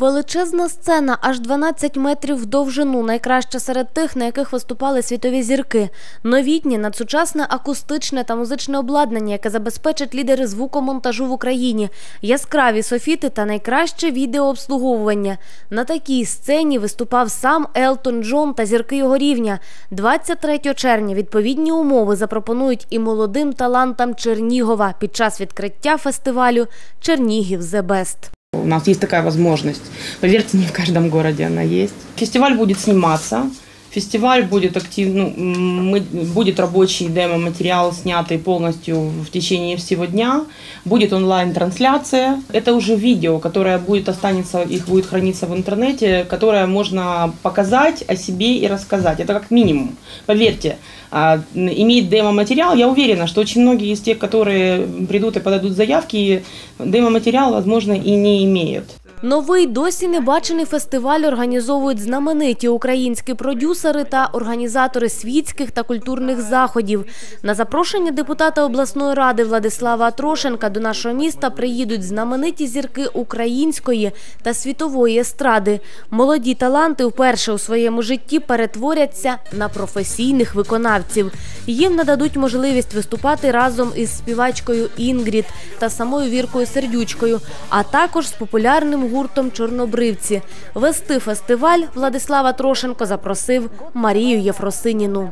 Величезна сцена, аж 12 метрів в довжину, найкраща серед тих, на яких виступали світові зірки. Новітнє, надсучасне акустичне та музичне обладнання, яке забезпечить лідери звукомонтажу в Україні, яскраві софіти та найкраще відеообслуговування. На такій сцені виступав сам Елтон Джон та зірки його рівня. 23 червня відповідні умови запропонують і молодим талантам Чернігова під час відкриття фестивалю Чернігів The Best. У нас есть такая возможность. Поверьте, не в каждом городе она есть. Фестиваль будет сниматься. Фестиваль будет актив, ну, мы, будет рабочий демо-материал, снятый полностью в течение всего дня. Будет онлайн-трансляция. Это уже видео, которое будет останется, их будет храниться в интернете, которое можно показать о себе и рассказать. Это как минимум. Поверьте, а, имеет демо-материал. Я уверена, что очень многие из тех, которые придут и подадут заявки, демо-материал, возможно, и не имеют. Новий досі небачений фестиваль організовують знамениті українські продюсери та організатори світських та культурних заходів. На запрошення депутата обласної ради Владислава Атрошенка до нашого міста приїдуть знамениті зірки української та світової естради. Молоді таланти вперше у своєму житті перетворяться на професійних виконавців. Їм нададуть можливість виступати разом із співачкою Інгрід та самою Віркою Сердючкою, а також з популярним гуртом Чорнобривці. Вести фестиваль Владислава Трошенко запросив Марію Єфросиніну.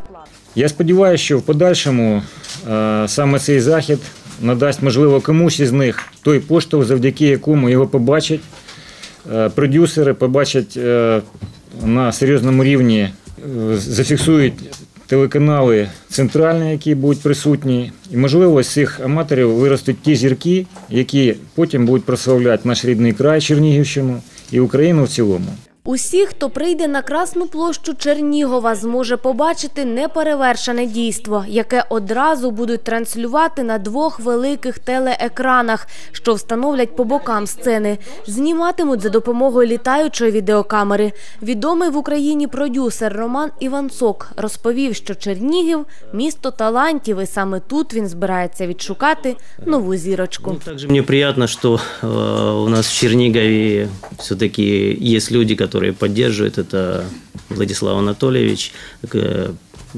Я сподіваюся, що в подальшому е, саме цей захід надасть можливо комусь із них той поштовх, завдяки якому його побачать е, продюсери, побачать е, на серйозному рівні, зафіксують телеканали центральні, які будуть присутні. І можливо з цих аматорів виростуть ті зірки, які потім будуть прославляти наш рідний край Чернігівщину і Україну в цілому. Усі, хто прийде на Красну площу Чернігова, зможе побачити неперевершене дійство, яке одразу будуть транслювати на двох великих телеекранах, що встановлять по бокам сцени. Зніматимуть за допомогою літаючої відеокамери. Відомий в Україні продюсер Роман Іванцок розповів, що Чернігів місто талантів, і саме тут він збирається відшукати нову зірочку. Ну, также мне приятно, что э, у нас в Чернигове все-таки есть люди, которые поддерживают. Это Владислав Анатольевич, э,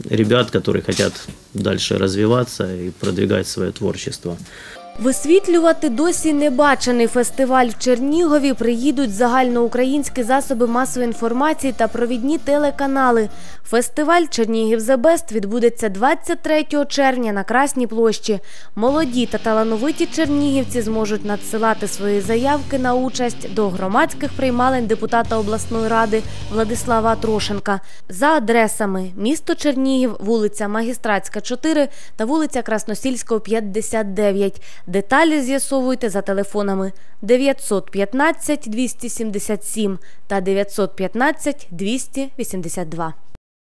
ребят, которые хотят дальше развиваться и продвигать свое творчество. Висвітлювати досі небачений фестиваль в Чернігові приїдуть загальноукраїнські засоби масової інформації та провідні телеканали. Фестиваль Чернігів The Best відбудеться 23 червня на Красній площі. Молоді та талановиті чернігівці зможуть надсилати свої заявки на участь до громадських приймалень депутата обласної ради Владислава Трошенка за адресами місто Чернігів, вулиця Магістратська, 4 та вулиця Красносільського, 59. Деталі з'ясовуйте за телефонами 915 277 та 915 282.